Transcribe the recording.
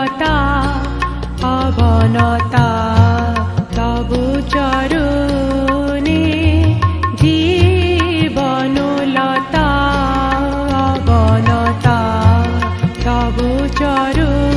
দীনতা অবনতা। তবু চরণে জীবনলতা অবনতা। তবু চরণ